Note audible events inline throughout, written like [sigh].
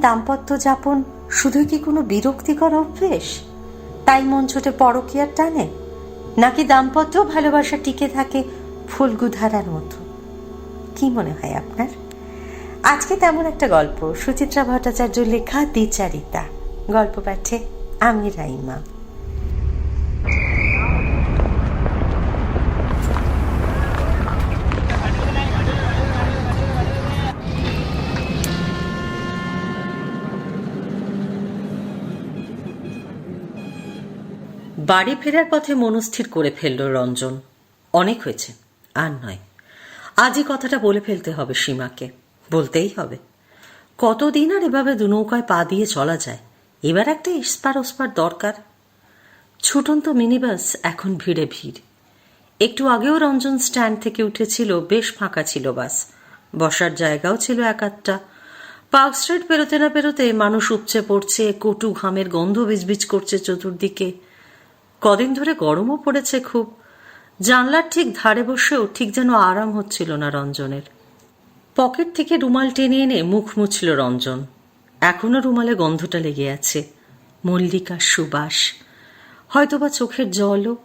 দাম্পত্য যাপন শুধু কি কোনো বিরক্তিকর অভ্যেস? তাই মন ছোটে পরকিয়ার টানে? নাকি দাম্পত্য ভালোবাসা টিকে থাকে ফুলগুধারার মতো? কি মনে হয় আপনার? আজকে তেমন একটা গল্প। সুচিত্রা ভট্টাচার্য লেখা দ্বিচারিতা। গল্প পাঠে আমি রাইমা। বাড়ি ফেরার পথে মনস্থির করে ফেলল রঞ্জন। অনেক হয়েছে, আর নয়। আজই কথাটা বলে ফেলতে হবে সীমাকে। বলতেই হবে। কতদিন আর এভাবে দু নৌকায় পা দিয়ে চলা যায়? এবার একটা ইস্পার ওস্পার দরকার। ছুটন্ত মিনিবাস এখন ভিড়ে ভিড়। একটু আগেও রঞ্জন স্ট্যান্ড থেকে উঠেছিল, বেশ ফাঁকা ছিল বাস। বসার জায়গাও ছিল এক আধটা। পার্ক স্ট্রিট পেরোতে না পেরোতে মানুষ উপচে পড়ছে, কটু ঘামের গন্ধ বিজবিজ করছে চতুর্দিকে। কদিন ধরে গরমও পড়েছে খুব। জানলার ঠিক ধারে বসেও ঠিক যেন আরাম হচ্ছিল না রঞ্জনের। পকেট থেকে রুমাল টেনে এনে মুখ মুছল রঞ্জন। এখনও রুমালে গন্ধটা লেগে আছে। মল্লিকার সুবাস, হয়তোবা চোখের জলও।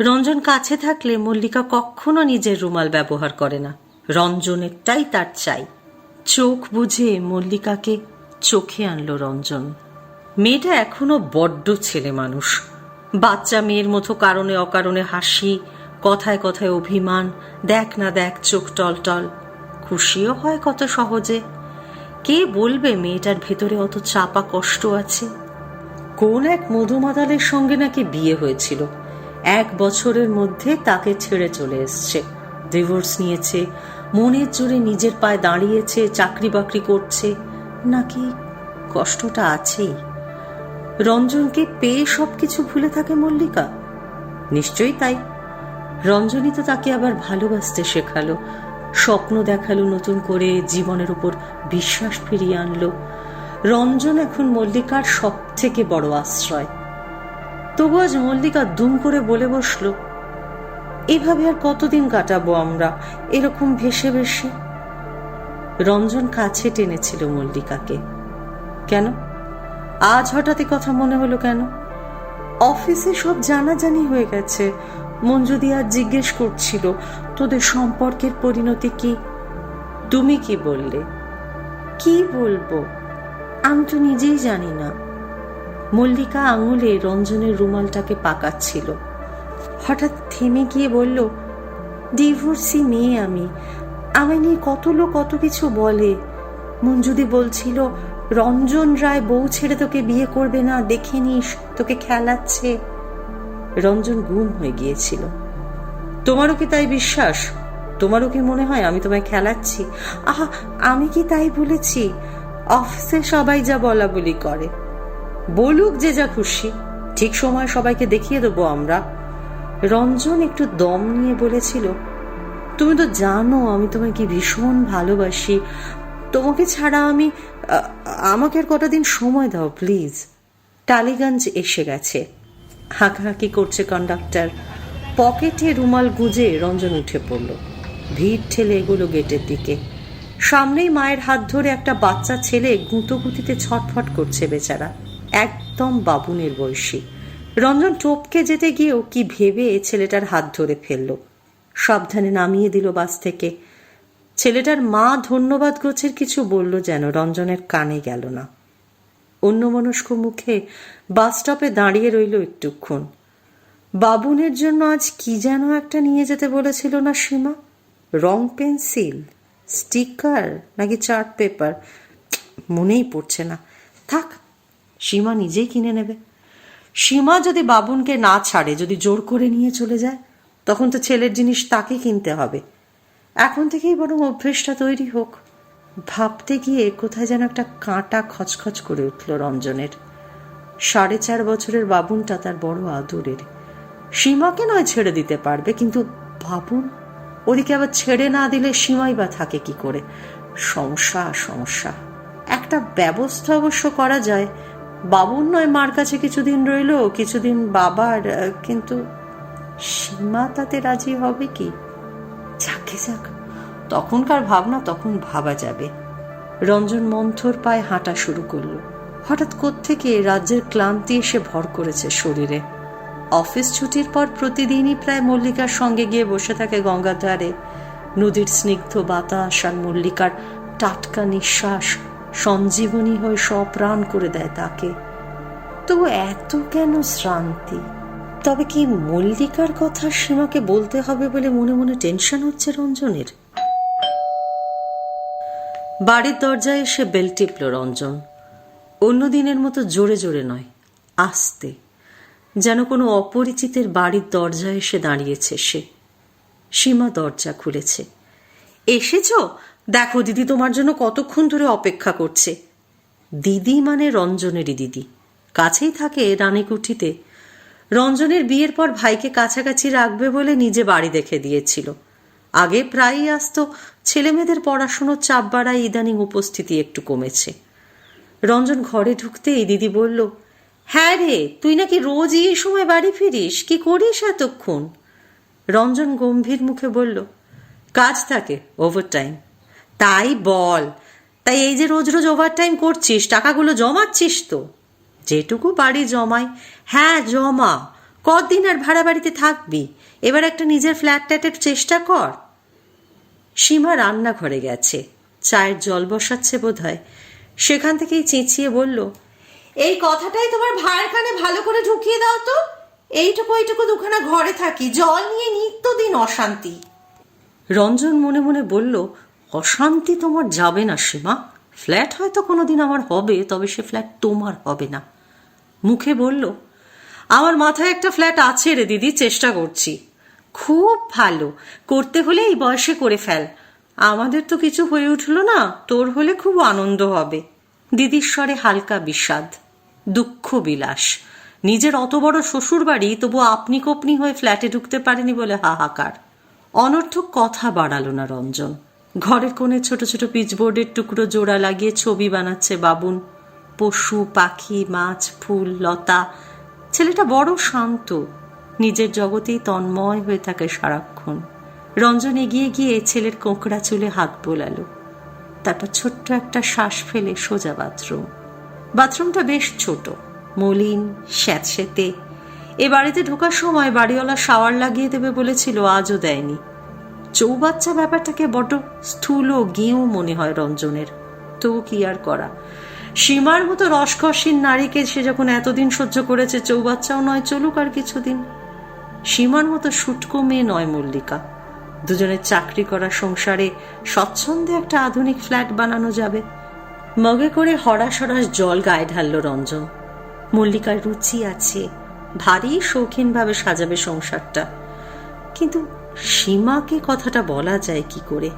রঞ্জন কাছে থাকলে মল্লিকা কখনো নিজের রুমাল ব্যবহার করে না। রঞ্জনেরটাই তার চাই। চোখ বুঝে মল্লিকাকে চোখে আনলো রঞ্জন। মেয়েটা এখনও বড্ড ছেলে মানুষ। বাচ্চা মেয়ের মতো কারণে অকারণে হাসি, কথায় কথায় অভিমান, দেখ না দেখ চোখ টলটল খুশিও হয় কত সহজে। কে বলবে মেয়েটার ভেতরে অত চাপা কষ্ট আছে? কোন এক মধুমাদালের সঙ্গে নাকি বিয়ে হয়েছিল? এক বছরের মধ্যে তাকে ছেড়ে চলে এসছে। ডিভোর্স নিয়েছে, মনের জোরে নিজের পায়ে দাঁড়িয়েছে, চাকরি বাকরি করছে। নাকি কষ্টটা আছেই? রঞ্জনকে পেয়ে সবকিছু ভুলে থাকে মল্লিকা। নিশ্চয়ই তাই। রঞ্জনই তো তাকে আবার ভালোবাসতে শেখালো, স্বপ্ন দেখাল নতুন করে, জীবনের উপর বিশ্বাস ফিরিয়ে আনলো। রঞ্জন এখন মল্লিকার সব থেকে বড় আশ্রয়। তবু আজ মল্লিকা দুম করে বলে বসল, এভাবে আর কতদিন কাটাবো আমরা? এরকম ভেসে ভেসে? রঞ্জন কাছে টেনেছিল মল্লিকাকে। কেন? আজ হঠাৎ কথা মনে হলো কেন? অফিসে সব জানাজানি হয়ে গেছে। মঞ্জুদি আর জিজ্ঞেস করছিল, তোদের সম্পর্কের পরিণতি কি? তুমি কি বললে? কি বলব? আমি তো নিজেই জানি না। মল্লিকা আঙুলে রঞ্জনের রুমালটাকে পাকাচ্ছিল। হঠাৎ থেমে গিয়ে বলল, ডিভোর্সি মেয়ে আমি। আমায় নিয়ে কত লোক কত কিছু বলে। মঞ্জুদি বলছিল রঞ্জন রায় বউ ছেড়ে তোকে বিয়ে করবে না, দেখে নিস, তোকে খেলাচ্ছে। রঞ্জন গুম হয়ে গিয়েছিল। তোমারও কি তাই বিশ্বাস? তোমারও কি মনে হয় আমি তোমায় খেলাচ্ছি? আহা, আমি কি তাই বলেছি? অফিসে সবাই যা বলা বলি করে। বলুক যে যা খুশি, ঠিক সময় সবাইকে দেখিয়ে দেবো আমরা। রঞ্জন একটু দম নিয়ে বলেছিল, তুমি তো জানো আমি তোমায় কি ভীষণ ভালোবাসি। তোমাকে ছাড়া আমি আমাকে আর কটা দিন সময় দাও, প্লিজ। টালিগঞ্জ এসে গেছে। হাঁকাহাঁকি করছে কন্ডাক্টর। পকেটে রুমাল গুজে রঞ্জন উঠে পড়ল। ভিড় ঠেলে এগুলো গেটের দিকে। সামনেই মায়ের হাত ধরে একটা বাচ্চা ছেলে গুঁতোগুতিতে ছটফট করছে বেচারা। একদম বাবুনের বয়সী। রঞ্জন টপকে যেতে গিয়েও কি ভেবে ছেলেটার হাত ধরে ফেলল। সাবধানে নামিয়ে দিল বাস থেকে। ছেলেটার মা ধন্যবাদ গোছের কিছু বলল যেন রঞ্জনের কানে গেল না। অন্যমনস্ক মুখে বাস স্টপে দাঁড়িয়ে রইল একটুক্ষণ। বাবুনের জন্য আজ কি যেন একটা নিয়ে যেতে বলেছিল না সীমা? রং পেন্সিল, স্টিকার নাকি চার্ট পেপার? মনেই পড়ছে না। থাক, সীমা নিজেই কিনে নেবে। সীমা যদি বাবুনকে না ছাড়ে, যদি জোর করে নিয়ে চলে যায়, তখন তো ছেলের জিনিস তাকে কিনতে হবে। এখন থেকেই বরং অভ্যেসটা তৈরি হোক। ভাবতে গিয়ে কোথায় যেন একটা কাঁটা খচখচ করে উঠল রঞ্জনের। সাড়ে চার বছরের বাবুনটা তার বড় আদরের। সীমাকে নয় ছেড়ে দিতে পারবে, কিন্তু বাবুন? ওদিকে আবার ছেড়ে না দিলে সীমাই বা থাকে কি করে? সমস্যা সমস্যা। একটা ব্যবস্থা অবশ্য করা যায়। বাবুর নয়, মার কাছে কিছুদিন রইল, কিছুদিন বাবার, কিন্তু সীমা তাতে রাজি হবে কি? যাকে যাক তখনকার ভাবনা তখন ভাবা যাবে। রঞ্জন মন্থর পায়ে হাঁটা শুরু করল। হঠাৎ কোত্থেকে রাজ্যের ক্লান্তি এসে ভর করেছে শরীরে। অফিস ছুটির পর প্রতিদিনই প্রায় মল্লিকার সঙ্গে গিয়ে বসে থাকে গঙ্গার ধারে নদীর স্নিগ্ধ বাতাস আর মল্লিকার টাটকা নিঃশ্বাস সঞ্জীবনী হয়ে সপ্রাণ করে দেয় তাকে। তবু এত কেন শ্রান্তি? তবে কি মল্লিকার কথা সীমাকে বলতে হবে বলে মনে মনে টেনশন হচ্ছে রঞ্জনের? বাড়ির দরজায় এসে বেল টিপল রঞ্জন। অন্য দিনের মতো জোরে জোরে নয়, আস্তে। যেন কোনো অপরিচিতের বাড়ির দরজায় এসে দাঁড়িয়েছে সে। সীমা দরজা খুলেছে। এসেছ? দেখো, দিদি তোমার জন্য কতক্ষণ ধরে অপেক্ষা করছে। দিদি মানে রঞ্জনেরই দিদি। কাছেই থাকে রানীকুঠিতে। রঞ্জনের বিয়ের পর ভাইকে কাছাকাছি রাখবে বলে নিজে বাড়ি দেখে দিয়েছিল। আগে প্রায়ই আসতো, ছেলেমেয়েদের পড়াশুনোর চাপ বাড়ায় ইদানিং উপস্থিতি একটু কমেছে। রঞ্জন ঘরে ঢুকতেই দিদি বলল হ্যাঁ রে, তুই নাকি রোজই এই সময় বাড়ি ফিরিস? কি করিস এতক্ষণ? রঞ্জন গম্ভীর মুখে বলল, কাজ থাকে ওভারটাইম তাই বল, তাই এই যে রোজ রোজ ওভারটাইম করছিস, টাকাগুলো জমাচ্ছিস তো? যেটুকু বাড়ি জমাই। হ্যাঁ জমা। কদিন আর ভাড়া বাড়িতে থাকবি? এবার একটা নিজের ফ্ল্যাট ট্যাটের চেষ্টা কর। সীমা রান্নাঘরে গেছে। চায়ের জল বসাচ্ছে বোধ হয় সেখান থেকেই চেঁচিয়ে বলল, এই কথাটাই তোমার ভাইয়ের কানে ভালো করে ঢুকিয়ে দাও তো। এইটুকু এইটুকু দুখানা ঘরে থাকি। জল নিয়ে নিত্যদিন অশান্তি। রঞ্জন মনে মনে বলল, অশান্তি তোমার যাবে না, সীমা। ফ্ল্যাট হয়তো কোনোদিন আমার হবে, তবে সে ফ্ল্যাট তোমার হবে না। মুখে বলল, আমার মাথায় একটা ফ্ল্যাট আছে রে দিদি, চেষ্টা করছি। খুব ভালো। করতে হলে এই বয়সে করে ফেল। আমাদের তো কিছু হয়ে উঠল না, তোর হলে খুব আনন্দ হবে। দিদির স্বরে হালকা বিষাদ, দুঃখ বিলাস। নিজের অত বড় শ্বশুর বাড়ি তবু আপনি কপনি হয়ে ফ্ল্যাটে ঢুকতে পারেনি বলে হাহাকার। অনর্থক কথা বাড়ালো না রঞ্জন। ঘরের কোণে ছোট ছোট পিচবোর্ডের টুকরো জোড়া লাগিয়ে ছবি বানাচ্ছে বাবুন। পশু, পাখি, মাছ, ফুল, লতা। ছেলেটা বড় শান্ত। নিজের জগতেই তন্ময় হয়ে থাকে সারাক্ষণ। রঞ্জন এগিয়ে গিয়ে ছেলের কোঁকড়া চুলে হাত বোলালো। তারপর ছোট্ট একটা শ্বাস ফেলে সোজা বাথরুম। বাথরুমটা বেশ ছোট, মলিন স্যাঁতস্যাঁতে এ বাড়িতে ঢোকার সময় বাড়িওয়ালা শাওয়ার লাগিয়ে দেবে বলেছিল, আজও দেয়নি। চৌবাচ্চা ব্যাপারটাকে বড্ড স্থূল গেঁও মনে হয় রঞ্জনের। তবু কি আর করা? সীমার মতো রসকসীন নারীকে সে যখন এতদিন সহ্য করেছে, চৌবাচ্চাও নয়, চলুক আর কিছুদিন। সীমার মতো শুটকো মেয়ে নয়, মল্লিকা। দুজনের চাকরি করা সংসারে স্বচ্ছন্দে একটা আধুনিক ফ্ল্যাট বানানো যাবে। মগে করে হরাস হরাস জল গায়ে ঢালল রঞ্জন। মল্লিকার রুচি আছে, ভারী শৌখিনভাবে সাজাবে সংসারটা। কিন্তু সীমাকে কথাটা বলা যায় কি করে?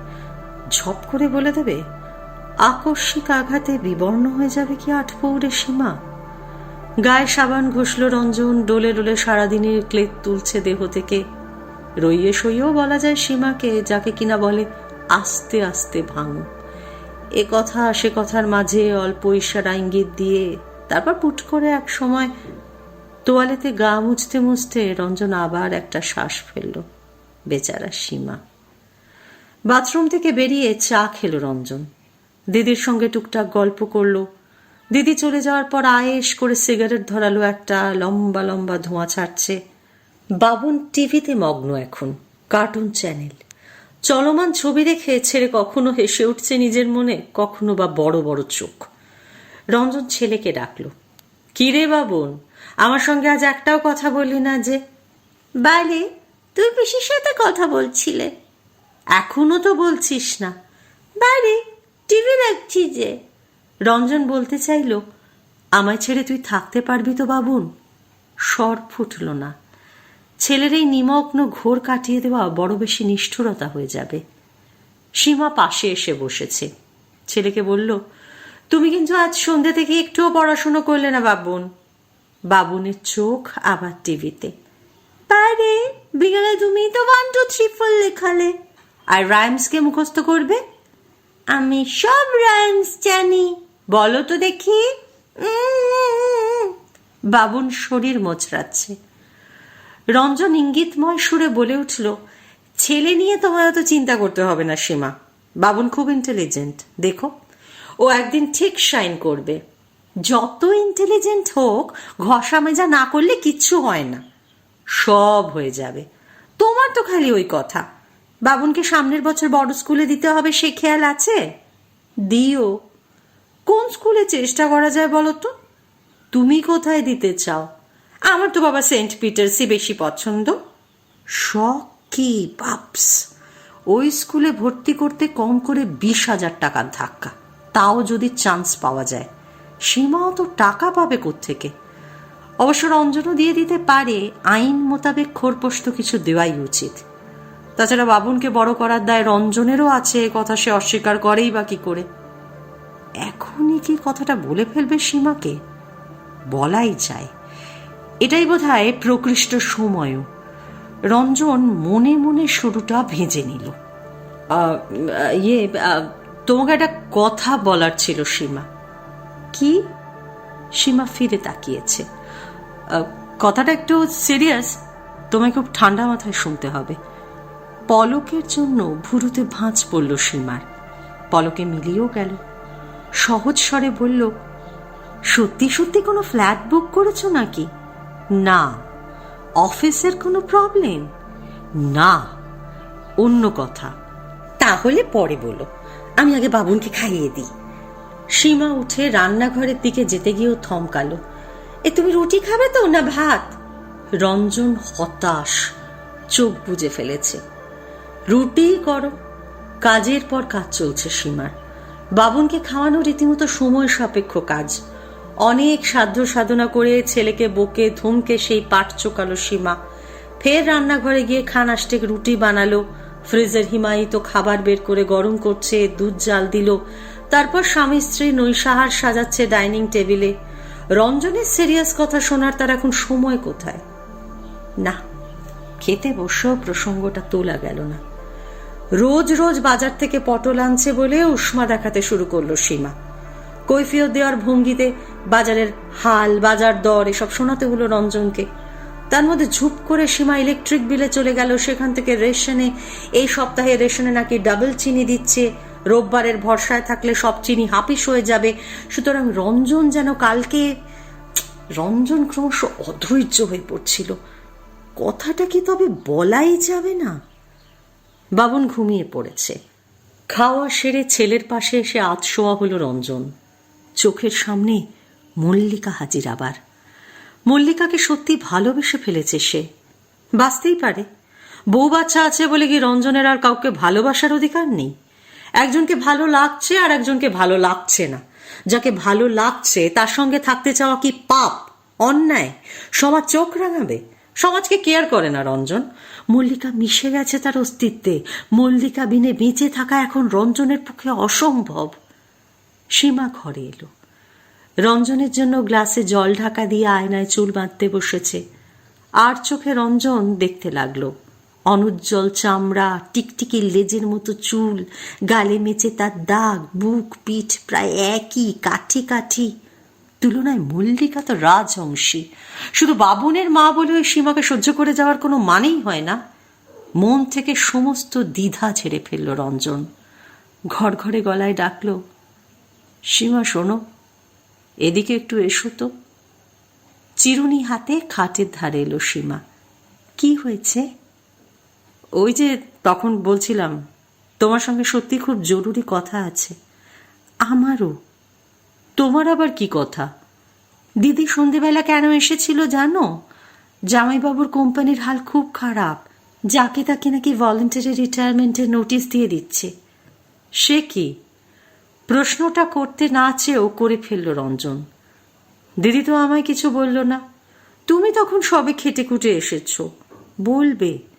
ঝপ করে বলে দেবে, আকস্মিক আঘাতে বিবর্ণ হয়ে যাবে কি আটপৌরে সীমা? গায়ে সাবান ঘষল রঞ্জন, ডোলে ডোলে সারাদিনের ক্লেদ তুলছে দেহ থেকে। রইয়ে সইয়েও বলা যায় সীমাকে, যাকে কিনা বলে আস্তে আস্তে ভাঙ। এ কথা সে কথার মাঝে অল্প ইশারা ইঙ্গিত দিয়ে তারপর পুট করে এক সময় তোয়ালেতে গা মুছতে মুছতে রঞ্জন আবার একটা শ্বাস ফেলল। বেচারা সীমা। বাথরুম থেকে বেরিয়ে চা খেলো রঞ্জন। দিদির সঙ্গে টুকটাক গল্প করল। দিদি চলে যাওয়ার পর আয়েস করে সিগারেট ধরালো একটা লম্বা লম্বা ধোঁয়া ছাড়ছে। বাবুন টিভিতে মগ্ন এখন, কার্টুন চ্যানেল। চলমান ছবি দেখে ছেড়ে কখনো হেসে উঠছে নিজের মনে, কখনো বা বড় বড় চোখ। রঞ্জন ছেলেকে ডাকলো, কিরে বাবুন, আমার সঙ্গে আজ একটাও কথা বললি না যে? বাইরে তুই পিসির সাথে কথা বলছিলে। এখনও তো বলছিস না। বাইরে, টিভি দেখছি যে। রঞ্জন বলতে চাইল, আমায় ছেড়ে তুই থাকতে পারবি তো বাবুন? স্বর ফুটল না। ছেলের এই নিমগ্ন ঘোর কাটিয়ে দেওয়া বড় বেশি নিষ্ঠুরতা হয়ে যাবে। সীমা পাশে এসে বসেছে। ছেলেকে বলল, তুমি কিন্তু আজ সন্ধ্যে থেকে একটুও পড়াশুনো করলে না বাবুন। বাবুনের চোখ আবার টিভিতে। পারে। বিকেলে তুমি তো ওয়ান টু থ্রি ফোর লেখালে। আর রাইমসকে মুখস্থ করবে? আমি সব রাইমস জানি। বলো তো দেখি। বাবুন শরীর মোচড়াচ্ছে। রঞ্জন ইঙ্গিতময় সুরে বলে উঠল, ছেলে নিয়ে তোমার অত চিন্তা করতে হবে না, সীমা। বাবুন খুব ইন্টেলিজেন্ট দেখো। ও একদিন ঠিক শাইন করবে। যত ইন্টেলিজেন্ট হোক, ঘষা মেজা না করলে কিচ্ছু হয় না। সব হয়ে যাবে। তোমার তো খালি ওই কথা। বাবুনকে সামনের বছর বড় স্কুলে দিতে হবে, সে খেয়াল আছে? দিও। কোন স্কুলে চেষ্টা করা যায় বলো তো? তুমি কোথায় দিতে চাও? আমার তো বাবা সেন্ট পিটার্সই বেশি পছন্দ। শখ কি বাপস ওই স্কুলে ভর্তি করতে কম করে বিশ হাজার টাকার ধাক্কা। তাও যদি চান্স পাওয়া যায়। সীমাও তো টাকা পাবে থেকে অবশ্য রঞ্জনও দিয়ে দিতে পারে, আইন মোতাবেক খোরপোস্ত কিছু দেওয়াই উচিত। তাছাড়া বাবুনকে বড় করার দায় রঞ্জনেরও আছে কথা সে অস্বীকার করেই বা কি করে। এখনই কি কথাটা বলে ফেলবে সীমাকে? বলাই যায়। এটাই বোধ হয় প্রকৃষ্ট সময়ও। রঞ্জন মনে মনে শুরুটা ভেজে নিল। ইয়ে তোমাকে একটা কথা বলার ছিল সীমা। কি? সীমা ফিরে তাকিয়েছে। কথাটা একটু সিরিয়াস তোমায় খুব ঠান্ডা মাথায় শুনতে হবে। পলকের জন্য ভুরুতে ভাঁজ পড়ল সীমার। পলকে মিলিয়েও গেল। সহজ স্বরে বলল সত্যি সত্যি কোনো ফ্ল্যাট বুক করেছ নাকি? না। অফিসের কোনো প্রবলেম না। অন্য কথা। তাহলে পরে বলো। আমি আগে বাবুনকে খাইয়ে দিই। সীমা উঠে রান্নাঘরের দিকে যেতে গিয়েও থমকালো। এ তুমি রুটি খাবে তো না ভাত? রঞ্জন হতাশ, চোখ বুজে ফেলেছে। রুটি করো, কাজের পর কাজ চলছে সীমার। বাবুনকে খাওয়ানো রীতিমতো সময় সাপেক্ষ কাজ। অনেক সাধ্য সাধনা করে ছেলেকে বকে ধুমকে সেই পাট চোকালো সীমা। ফের রান্নাঘরে গিয়ে খান আষ্টেক রুটি বানালো, ফ্রিজের হিমায়িত খাবার বের করে গরম করছে, দুধ জাল দিল, তারপর স্বামী স্ত্রী নৈশাহার সাজাচ্ছে ডাইনিং টেবিলে। রঞ্জনের সিরিয়াস কথা শোনার তার এখন সময় কোথায়? না, খেতে বসেও প্রসঙ্গটা তোলা গেল না। রোজ রোজ বাজার থেকে পটল আনছে বলে উষ্মা দেখাতে শুরু করল সীমা। কৈফিয়ত দেওয়ার ভঙ্গিতে বাজারের হাল, বাজার দর এসব শোনাতে হলো রঞ্জনকে। তার মধ্যে ঝুপ করে সীমা ইলেকট্রিক বিলে চলে গেল। সেখান থেকে রেশনে, এই সপ্তাহে রেশনে নাকি ডাবল চিনি দিচ্ছে রোববারের ভরসায় থাকলে সব চিনি হাপিস হয়ে যাবে। সুতরাং রঞ্জন যেন কালকে, রঞ্জন ক্রমশ অধৈর্য হয়ে পড়ছিল। কথাটা কি তবে বলাই যাবে না? বাবন ঘুমিয়ে পড়েছে। খাওয়া সেরে ছেলের পাশে এসে আতশোয়া হলো রঞ্জন। চোখের সামনে মল্লিকা হাজির আবার। মল্লিকাকে সত্যি ভালোবেসে ফেলেছে সে। বাঁচতেই পারে। বউ বাচ্চা আছে বলে কি রঞ্জনের আর কাউকে ভালোবাসার অধিকার নেই? একজনকে ভালো লাগছে আর একজনকে ভালো লাগছে না। যাকে ভালো লাগছে, তার সঙ্গে থাকতে চাওয়া কি পাপ? অন্যায়? সমাজ চোখ রাঙাবে? সমাজকে কেয়ার করে না রঞ্জন? মল্লিকা মিশে গেছে তার অস্তিত্বে। মল্লিকা বিনে বেঁচে থাকা এখন রঞ্জনের পক্ষে অসম্ভব। সীমা ঘরে এলো। রঞ্জনের জন্য গ্লাসে জল ঢাকা দিয়ে আয়নায় চুল বাঁধতে বসেছে। আর চোখে রঞ্জন দেখতে লাগল। অনুজ্জ্বল চামড়া, টিকটিকি লেজের মতো চুল, গালে মেচে তার দাগ, বুক, পিঠ প্রায় একই, কাঠি কাঠি। তুলনায় মল্লিকা তো রাজহংসী শুধু বাবুনের মা বলে ওই সীমাকে সহ্য করে যাওয়ার কোনো মানেই হয় না। মন থেকে সমস্ত দ্বিধা ছেড়ে ফেলল রঞ্জন। ঘর ঘরে গলায় ডাকল, সীমা, শোনো, এদিকে একটু এসো তো। চিরুনি হাতে খাটের ধারে এলো সীমা। কি হয়েছে? ওই যে তখন বলছিলাম, তোমার সঙ্গে সত্যি খুব জরুরি কথা আছে। আমারও। তোমার আবার কি কথা? দিদি সন্ধেবেলা কেন এসেছিল জানো? জামাইবাবুর কোম্পানির হাল খুব খারাপ। যাকে তাকে নাকি ভলেন্টারি রিটায়ারমেন্টের নোটিশ দিয়ে দিচ্ছে। সে কি? প্রশ্নটা করতে না চেয়েও করে ফেলল রঞ্জন। দিদি তো আমায় কিছু বলল না। তুমি তখন সবে খেটে খুটে এসেছ। বলবে।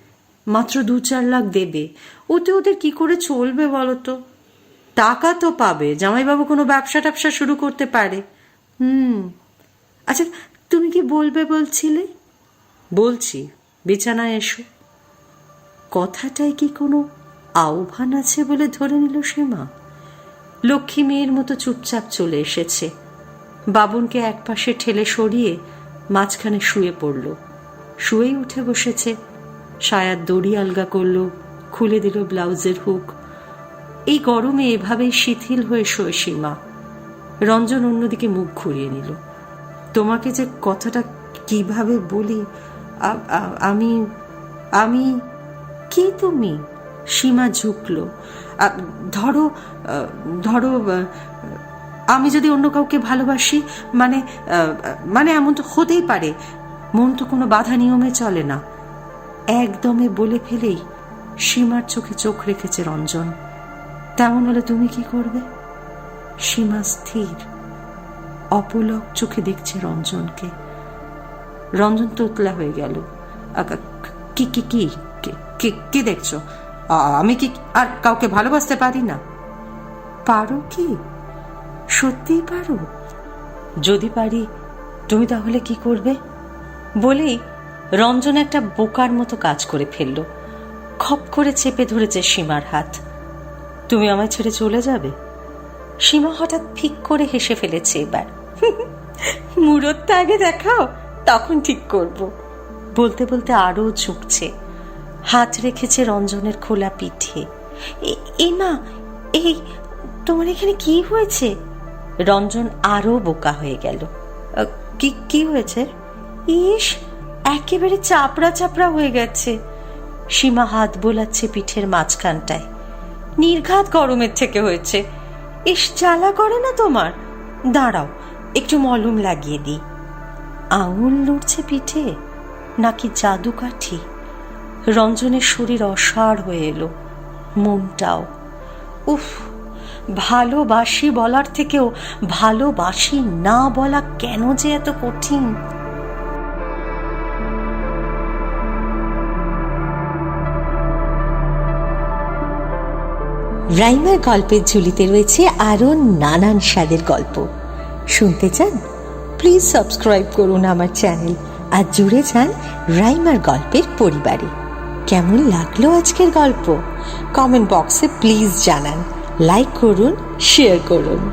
মাত্র দু চার লাখ দেবে। ওতে ওদের কি করে চলবে বলো তো টাকা তো পাবে, জামাইবাবু কোনো ব্যবসা ট্যাবসা শুরু করতে পারে। হুম। আচ্ছা তুমি কি বলবে বলছিলে? বলছি, বিছানায় এসো। কথাটায় কি কোনো আহ্বান আছে বলে ধরে নিল সীমা? লক্ষ্মী মেয়ের মতো চুপচাপ চলে এসেছে। বাবুনকে একপাশে ঠেলে সরিয়ে মাঝখানে শুয়ে পড়ল। শুয়েই উঠে বসেছে সায়ার দড়ি আলগা করল, খুলে দিল ব্লাউজের হুক। এই গরমে এভাবেই শিথিল হয়ে শোয় সীমা। রঞ্জন অন্যদিকে মুখ ঘুরিয়ে নিল। তোমাকে যে কথাটা কীভাবে বলি আমি আমি, কি তুমি? সীমা ঝুঁকলো। ধরো ধরো আমি যদি অন্য কাউকে ভালোবাসি মানে মানে এমন তো হতেই পারে। মন তো কোনো বাধা নিয়মে চলে না। একদমে বলে ফেলেই সীমার চোখে চোখ রেখেছে রঞ্জন। তেমন হলে তুমি কি করবে? সীমা স্থির, অপলক চোখে দেখছে রঞ্জনকে। রঞ্জন তোতলা হয়ে গেল। কি, কি- কি কি দেখছ? আমি কি আর কাউকে ভালোবাসতে পারি না? পারো কি? সত্যিই পারো? যদি পারি, তুমি তাহলে কি করবে? বলেই রঞ্জন একটা বোকার মতো কাজ করে ফেলল। খপ করে চেপে ধরেছে সীমার হাত। তুমি আমায় ছেড়ে চলে যাবে? সীমা হঠাৎ ফিক করে হেসে ফেলেছে এবার। [laughs] মুরতটা আগে দেখাও, তখন ঠিক করব। বলতে বলতে আরও ঝুঁকছে। হাত রেখেছে রঞ্জনের খোলা পিঠে। এ- মা, এই, তোমার এখানে কি হয়েছে? রঞ্জন আরও বোকা হয়ে গেল। কি কি হয়েছে? ইস একেবারে চাপড়া চাপড়া হয়ে গেছে। সীমা হাত বোলাচ্ছে পিঠের মাঝখানটায়। নির্ঘাত গরমের থেকে হয়েছে। ইস, জ্বালা করে না তোমার? দাঁড়াও, একটু মলম লাগিয়ে দিই। আঙুল নড়ছে পিঠে, নাকি জাদু কাঠি রঞ্জনের শরীর অসাড় হয়ে এলো, মনটাও। উফ, ভালোবাসি বলার থেকেও ভালোবাসি না বলা কেন যে এত কঠিন? রাইমার গল্পের ঝুলিতে রয়েছে আরও নানান স্বাদের গল্প। শুনতে চান? প্লিজ সাবস্ক্রাইব করুন আমার চ্যানেল আর জুড়ে যান রাইমার গল্পের পরিবারে। কেমন লাগল আজকের গল্প? কমেন্ট বক্সে প্লিজ জানান, লাইক করুন, শেয়ার করুন।